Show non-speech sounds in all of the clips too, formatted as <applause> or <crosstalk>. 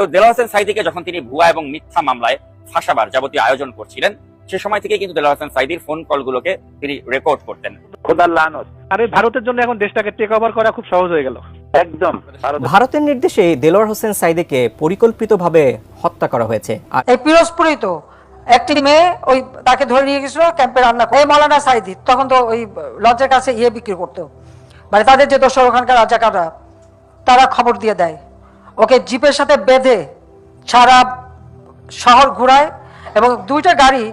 তো দেলোয়ার হোসেন সাইদিকে যখন তিনি ভুয়া এবং মিথ্যা মামলায় ফাঁসাবার যাবতীয় আয়োজন করছিলেন সে সময় থেকে কিন্তু দেলোয়ার হোসেন সাইদির ফোন কলগুলোকে তিনি রেকর্ড করতেন। খোদার লানত। আর ভারতের জন্য এখন দেশটাকে টেক ওভার করা খুব সহজ হয়ে গেল। একদম। ভারতের নির্দেশে দেলোয়ার হোসেন সাইদিকে পরিকল্পিতভাবে হত্যা করা হয়েছে। এই পিরোজপুরেই তো একটি মেয়ে ওই তাকে ধরে নিয়ে গেছিল ক্যাম্পে রান্না করে। এই মৌলানা সাইদি তখন তো ওই লজের কাছে ইয়ে বিক্রি করতো। মানে তাদের যে দোসর ওখানকার রাজাকাররা তারা খবর দিয়ে দেয়। ওকে জিপের সাথে বেঁধে সারা শহর ঘুরায় এবং দুইটা গাড়ি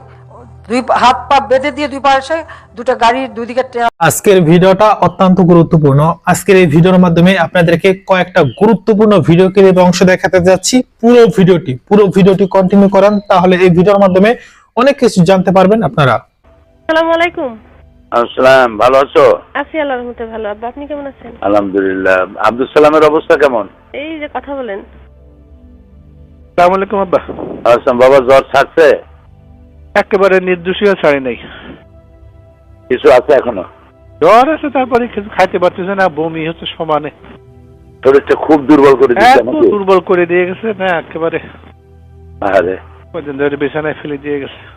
দুই হাত পা বেঁধে দিয়ে দুই পাশে দুটো গাড়ির দুই দিকে আজকের ভিডিওটা অত্যন্ত গুরুত্বপূর্ণ। আজকের এই ভিডিওর মাধ্যমে আপনাদেরকে কয়েকটা গুরুত্বপূর্ণ ভিডিও ক্লিপ অংশ দেখাতে যাচ্ছি। পুরো ভিডিওটি পুরো ভিডিওটি কন্টিনিউ করেন তাহলে এই ভিডিওর মাধ্যমে অনেক কিছু জানতে পারবেন আপনারা। আসসালামু আলাইকুম। আসসালাম ভালো আছো? আছি আল্লাহর রহমতে ভালো। আব্বা আপনি কেমন আছেন? আলহামদুলিল্লাহ। আব্দুল সালামের অবস্থা কেমন? এই যে কথা বলেন। সালাম আলাইকুম আব্বা। আসলাম বাবা জ্বর ছাড়ছে? একেবারে নির্দোষীয় ছাড়ি নাই। কিছু আছে এখনও? জ্বর আছে তারপরে কিছু খাইতে পারতেছে না বমি হচ্ছে সমানে। শরীরটা খুব দুর্বল করে এত আমাকে দুর্বল করে দিয়ে গেছে না একেবারে আরে। কদিন ধরে বিছানায় ফেলে দিয়ে গেছে।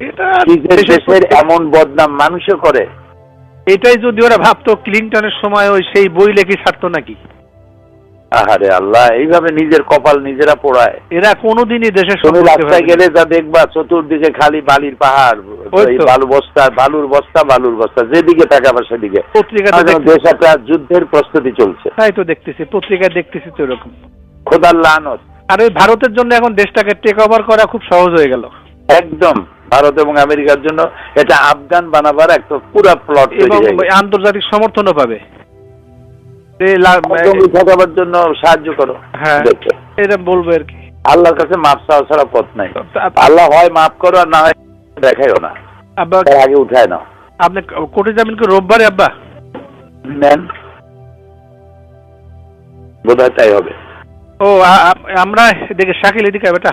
এটা দেশের দেশের এমন বদনাম মানুষও করে? এটাই যদি ওরা ভাবতো ক্লিনটনের সময় ওই সেই বই লেখি ছাড়তো নাকি? আহারে আল্লাহ এইভাবে নিজের কপাল নিজেরা পোড়ায়। এরা কোনোদিনই দেশের তুমি রাস্তায় গেলে যা দেখবা চতুর্দিকে খালি বালির পাহাড়। বালু বস্তা বালুর বস্তা বালুর বস্তা যেদিকে তাকাবা সেদিকে। দেশ একটা যুদ্ধের প্রস্তুতি চলছে। তাই তো দেখতেছি পত্রিকায় দেখতেছি তো এরকম। খোদার লানত। আর ওই ভারতের জন্য এখন দেশটাকে টেক ওভার করা খুব সহজ হয়ে গেল। একদম। ভারত এবং আমেরিকার জন্য এটা আফগান বানাবার একটা পুরো প্লট আন্তর্জাতিক সমর্থনও পাবে। ঠকাবার জন্য সাহায্য করো। হ্যাঁ এটা বলব আর কি। আল্লাহর কাছে মাপ চাওয়া ছাড়া পথ নাই। আল্লাহ হয় মাফ করো আর না হয় দেখাইও না। আব্বা আগে উঠায় নাও। আপনি কোর্টে যাবেন কি রোববারে আব্বা? নেন। বোধ হয় তাই হবে। ও আমরা দেখে শাকিল এদিকে বেটা।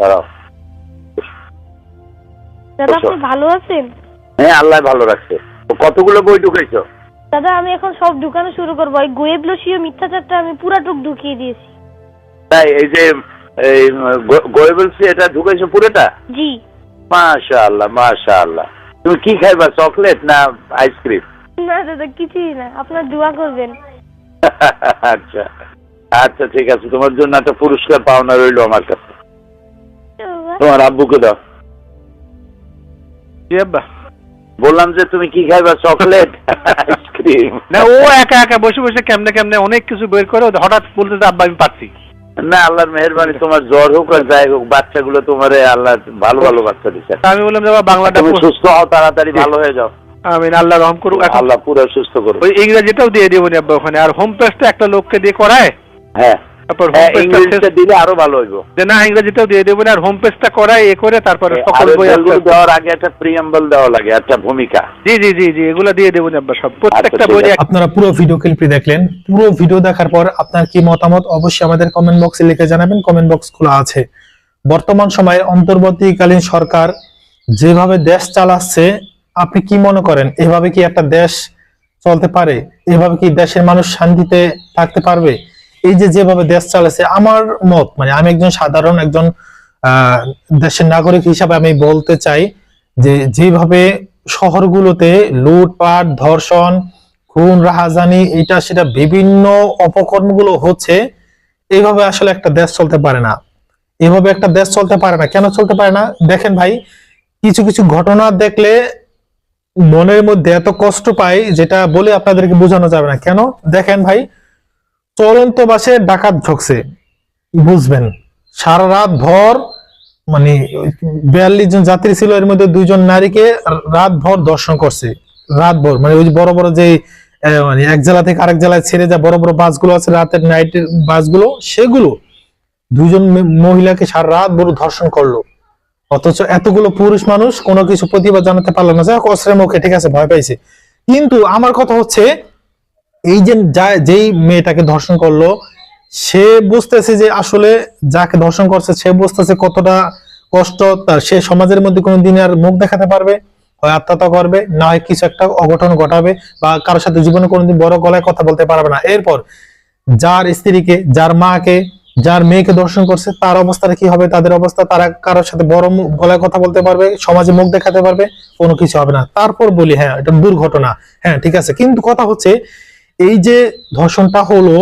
দাঁড়াও। দাদা আপনি ভালো আছেন? হ্যাঁ আল্লাহ ভালো রাখছে। কতগুলো বই ঢুকাইছো? দাদা আমি এখন সব ঢুকানো শুরু করব। ওই গোয়েবলসীয় মিথ্যাচারটা আমি পুরাটুক ঢুকিয়ে দিয়েছি। তাই এই যে এই গোয়েবলসি এটা ঢুকাইছো পুরোটা? জি। মাশা আল্লাহ মাশা আল্লাহ তুমি কি খাইবা চকলেট না আইসক্রিম? না দাদা কিছুই না। আপনার দোয়া করবেন। <laughs> আচ্ছা। আচ্ছা ঠিক আছে। তোমার জন্য একটা পুরস্কার পাওনা রইল আমার কাছে। তোমার আব্বুকে দাও বললাম যে তুমি কি খাইবা? Chocolate ice cream. না ও একা একা বসে বসে কেমনে কেমনে অনেক কিছু বের করে হঠাৎ বলতে আব্বা আমি পাচ্ছি না আল্লাহর মেহরবানি তোমার জ্বর হোক আর যাই হোক বাচ্চাগুলো তোমার আল্লাহ ভালো ভালো বাচ্চা দিচ্ছে আমি বললাম যে বাংলাটা তুমি সুস্থ হও তাড়াতাড়ি ভালো হয়ে যাও। আমি আল্লাহ রহম করুক। আল্লাহ পুরো সুস্থ করুক। ওই ইংরেজিটাও দিয়ে দেবো নি আব্বা ওখানে। আর হোম পেজটা একটা লোককে দিয়ে করায়? হ্যাঁ। তারপর হোম হ্যাঁ পেজটা ইংরেজিটা দিলে আরও ভালো হইব। যে না ইংরেজিটাও দিয়ে দেবো না আর হোম পেজটা করায় এ করে তারপরে সকল বই দেওয়ার আগে একটা প্রিয়াম্বল দেওয়া লাগে একটা ভূমিকা। জি জি জি জি এগুলো দিয়ে দেবো নি আব্বা সব। প্রত্যেকটা বই আপনারা পুরো ভিডিও ক্লিপটি দেখলেন। পুরো ভিডিও দেখার পর আপনার কি মতামত অবশ্যই আমাদের কমেন্ট বক্সে লিখে জানাবেন। কমেন্ট বক্স খোলা আছে। বর্তমান সময়ে অন্তর্বর্তীকালীন সরকার যেভাবে দেশ চালাচ্ছে আপনি কি মনে করেন? এভাবে কি একটা দেশ চলতে পারে? এভাবে কি দেশের মানুষ শান্তিতে থাকতে পারবে? এই যে যেভাবে দেশ চালাচ্ছে আমার মত মানে আমি একজন সাধারণ একজন দেশের নাগরিক হিসাবে আমি বলতে চাই যে যেভাবে শহরগুলোতে লুটপাট, ধর্ষণ, খুন, রাহাজানি, এটা সেটা বিভিন্ন অপকর্মগুলো হচ্ছে, এইভাবে আসলে একটা দেশ চলতে পারে না। এভাবে একটা দেশ চলতে পারে না। কেন চলতে পারে না? দেখেন ভাই, কিছু কিছু ঘটনা দেখলে মনের মধ্যে এত কষ্ট পাই, যেটা বলে আপনাদেরকে বোঝানো যাবে না। কেন? দেখেন ভাই চলন্ত বাসে ডাকাত ঢুকছে। বুঝবেন, সারা রাত ভর মানে বিয়াল্লিশ জন যাত্রী ছিল, এর মধ্যে দুইজন নারীকে রাত ভর দর্শন করছে। রাত ভর মানে ওই যে বড় বড় যে মানে এক জেলা থেকে আরেক জেলায় ছেড়ে যা বড় বড় বাসগুলো আছে, রাতের নাইটের বাসগুলো, সেগুলো দুইজন মহিলাকে সারা রাত ভর ধর্ষণ করল। অথচ এতগুলো পুরুষ মানুষ কোনো কিছু প্রতিবাদ জানাতে পারল না। অস্ত্রের মুখে, ঠিক আছে, ভয় পাইছে। কিন্তু আমার কথা হচ্ছে এই যে যেই মেয়েটাকে ধর্ষণ করল, সে বুঝতেছে যে আসলে যাকে ধর্ষণ করছে, সে বুঝতেছে কতটা কষ্ট, তার সে সমাজের মধ্যে কোনো দিন আর মুখ দেখাতে পারবে, হয় আত্মহত্যা করবে, না হয় কিছু একটা অঘটন ঘটাবে, বা কারোর সাথে জীবনে কোনোদিন বড় গলায় কথা বলতে পারবে না। এরপর যার স্ত্রীকে, যার মাকে, যার মেয়েকে দর্শন করছে, তার অবস্থাটা কি হবে, তাদের অবস্থা, তারা কারোর সাথে বড় গলায় কথা বলতে পারবে, সমাজে মুখ দেখাতে পারবে, কোনো কিছু হবে না। তারপর বলি হ্যাঁ এটা দুর্ঘটনা। হ্যাঁ ঠিক আছে। কিন্তু কথা হচ্ছে এই যে ধর্ষণটা হলো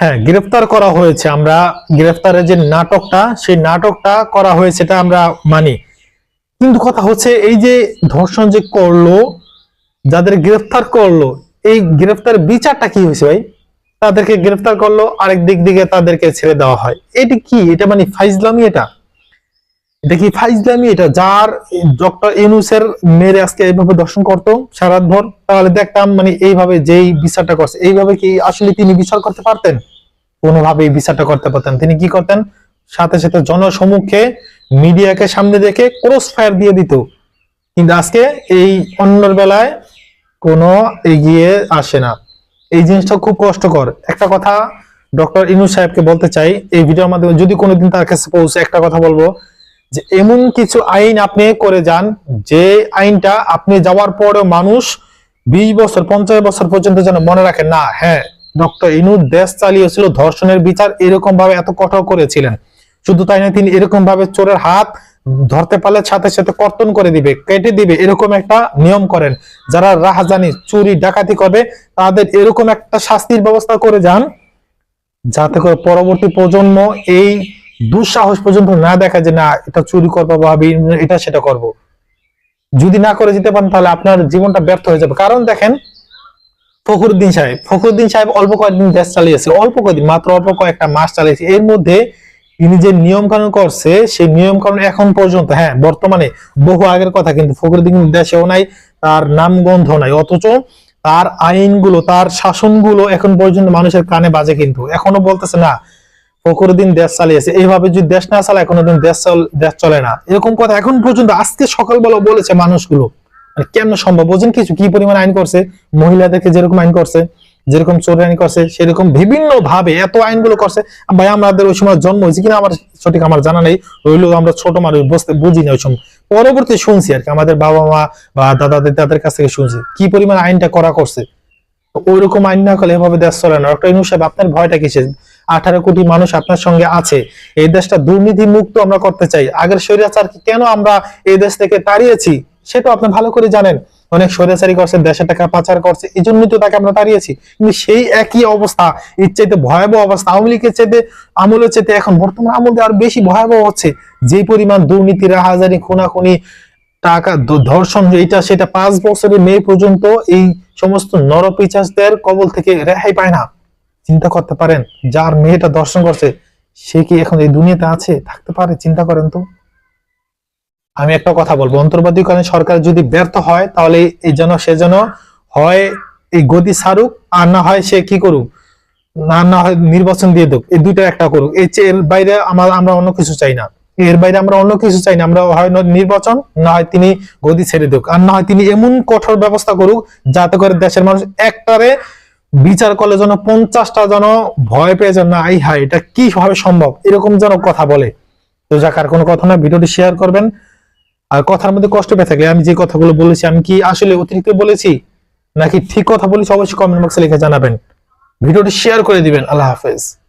হ্যাঁ গ্রেফতার করা হয়েছে আমরা, গ্রেফতারের যে নাটকটা, সেই নাটকটা করা হয়েছে এটা আমরা মানি। কিন্তু কথা হচ্ছে এই যে ধর্ষণ যে করল, যাদের গ্রেফতার করল, এই গ্রেফতার বিচারটা কি হয়েছে ভাই? তাদেরকে গ্রেফতার করল, আরেক দিক দিকে তাদেরকে ছেড়ে দেওয়া হয়। এটা কি? এটা মানে ফাইজলামি এটা? কি ফাইজলামি? এটা যার ডক্টর ইউনুসের মেরে আজকে এইভাবে দর্শন করতো সারাত ভর? তাহলে দেখতাম মানে এইভাবে যেই বিচারটা করছে, এইভাবে কি আসলে তিনি বিচার করতে পারতেন? কোনোভাবেই বিচারটা করতে পারতেন। তিনি কি করতেন? সাথে সাথে জনসমুখে মিডিয়াকে সামনে রেখে ক্রস ফায়ার দিয়ে দিত। কিন্তু আজকে এই অন্যর বেলায় কোনো এগিয়ে আসে না। এই জিনিসটা খুব কষ্টকর। একটা কথা ডক্টর ইনু সাহেবকে বলতে চাই, এই ভিডিওর মাধ্যমে যদি কোনোদিন তার কাছে পৌঁছে একটা কথা বলব যে এমন কিছু আইন আপনি করে যান, যে আইনটা আপনি যাওয়ার পরেও মানুষ বিশ বছর, পঞ্চাশ বছর পর্যন্ত যেন মনে রাখে না হ্যাঁ ডক্টর ইনু দেশ চালিয়েছিল, ধর্ষণের বিচার এরকম ভাবে এত কঠোর করেছিলেন। শুধু তাই না, তিনি এরকম ভাবে চোরের হাত ধরতে পারলে সাথে সাথে কর্তন করে দিবে, কেটে দিবে, এরকম একটা নিয়ম করেন। যারা রাহাজানি, চুরি, ডাকাতি করবে, তাদের এরকম একটা শাস্তির ব্যবস্থা করে যান, যাতে করে পরবর্তী প্রজন্ম এই দুঃসাহস পর্যন্ত না দেখা যে, না, এটা চুরি করব বা এটা সেটা করব। যদি না করে যেতে পারেন, তাহলে আপনার জীবনটা ব্যর্থ হয়ে যাবে। কারণ দেখেন, ফখরুদ্দিন সাহেব ফখরুদ্দিন সাহেব অল্প কয়েকদিন দেশ চালিয়েছে অল্প কয়েকদিন, মাত্র অল্প কয়েকটা মাস চালিয়েছে। এর মধ্যে তিনি যে নিয়ম কানুন করছে, সেই নিয়ম কানুন এখন পর্যন্ত হ্যাঁ বর্তমানে বহু আগের কথা, কিন্তু ফখরুদ্দিন দেশেও নাই, তার নাম গন্ধ নাই, অথচ তার আইনগুলো, তার শাসনগুলো এখন পর্যন্ত মানুষের কানে বাজে কিন্তু। এখনও বলতেছে, না ফখরুদ্দিন দেশ চালিয়েছে। এইভাবে যদি দেশ না চালায়, কোনোদিন দেশ দেশ চলে না। এরকম কথা এখন পর্যন্ত আজকে সকালবেলা বলেছে মানুষগুলো। মানে কেমন সম্ভব? বোঝেন কিছু? কি পরিমাণ আইন করছে? মহিলাদেরকে যেরকম আইন করছে, যেরকম চোর আইন করছে, সেরকম বিভিন্ন ভাবে এত আইনগুলো করছে। ভাই, আমাদের ওই সময় জন্ম হয়েছে কিনা আমার সঠিক আমার জানা নেই। হইলেও আমরা ছোট মানুষ, বুঝতে বুঝি না ওই সময়। পরবর্তী শুনছি আর কি, আমাদের বাবা মা বা দাদা দাদাদের কাছ থেকে শুনছি। কি পরিমাণ আইনটা করা করছে? ওই রকম আইন না করলে এভাবে দেশ চলে না। ডক্টর ইনু সাহেব, আপনার ভয়টা কিসের? আঠারো কোটি মানুষ আপনার সঙ্গে আছে। এই দেশটা দুর্নীতি মুক্ত আমরা করতে চাই। আগের স্বৈরাচারকে কেন আমরা এই দেশ থেকে তাড়িয়েছি সেটা আপনি ভালো করে জানেন। অনেক স্বৈরাচারী করছে, দেশের টাকা পাচার করছে এই জন্যই তো তাকে আমরা তাড়িয়েছি। কিন্তু সেই একই অবস্থা চাইতে ভয়াবহ অবস্থা। আওয়ামী লীগের চাইতে, আমলের চাইতে এখন বর্তমান আমলে আর বেশি ভয়াবহ হচ্ছে। যে পরিমাণ দুর্নীতি রাহাজারি খুনাখুনি, টাকা ধর্ষণ এটা সেটা পাঁচ বছরের মেয়ে পর্যন্ত এই সমস্ত নরপিচাসদের কবল থেকে রেহাই পায় না। চিন্তা করতে পারেন, যার মেয়েটা দর্শন করছে, সে কি এখন এই দুনিয়াতে আছে? থাকতে পারে, চিন্তা করেন তো। আমি একটা কথা বলব, অন্তর্বর্তীকালীন সরকার যদি ব্যর্থ হয়, তাহলে এই যেন সে যেন হয়, এই গদি সারুক, আর না হয় সে কি করুক? না না হয় নির্বাচন দিয়ে দেখ এই দুইটা একটা করুক। চেয়ে এর বাইরে আমরা আমরা অন্য কিছু চাই না। এর বাইরে আমরা অন্য কিছু চাই না, আমরা হয় নির্বাচন, না হয় তিনি গদি ছেড়ে দেখ আর না হয় তিনি এমন কঠোর ব্যবস্থা করুক, যাতে করে দেশের মানুষ একটারে বিচার করলে যেন পঞ্চাশটা যেন ভয় পেয়ে যেন আই হাই এটা কীভাবে সম্ভব? এরকম যেন কথা বলে। তো যাক, আর কোনো কথা না ভিডিওটি শেয়ার করবেন। আর কথার মধ্যে কষ্ট পেয়ে থাকলে আমি যে কথাগুলো বলেছি, আমি কি আসলে অতিরিক্ত বলেছি? নাকি ঠিক কথা বলেছি, অবশ্যই কমেন্ট বক্সে লিখে জানাবেন। ভিডিওটি শেয়ার করে দিবেন। আল্লাহ হাফেজ।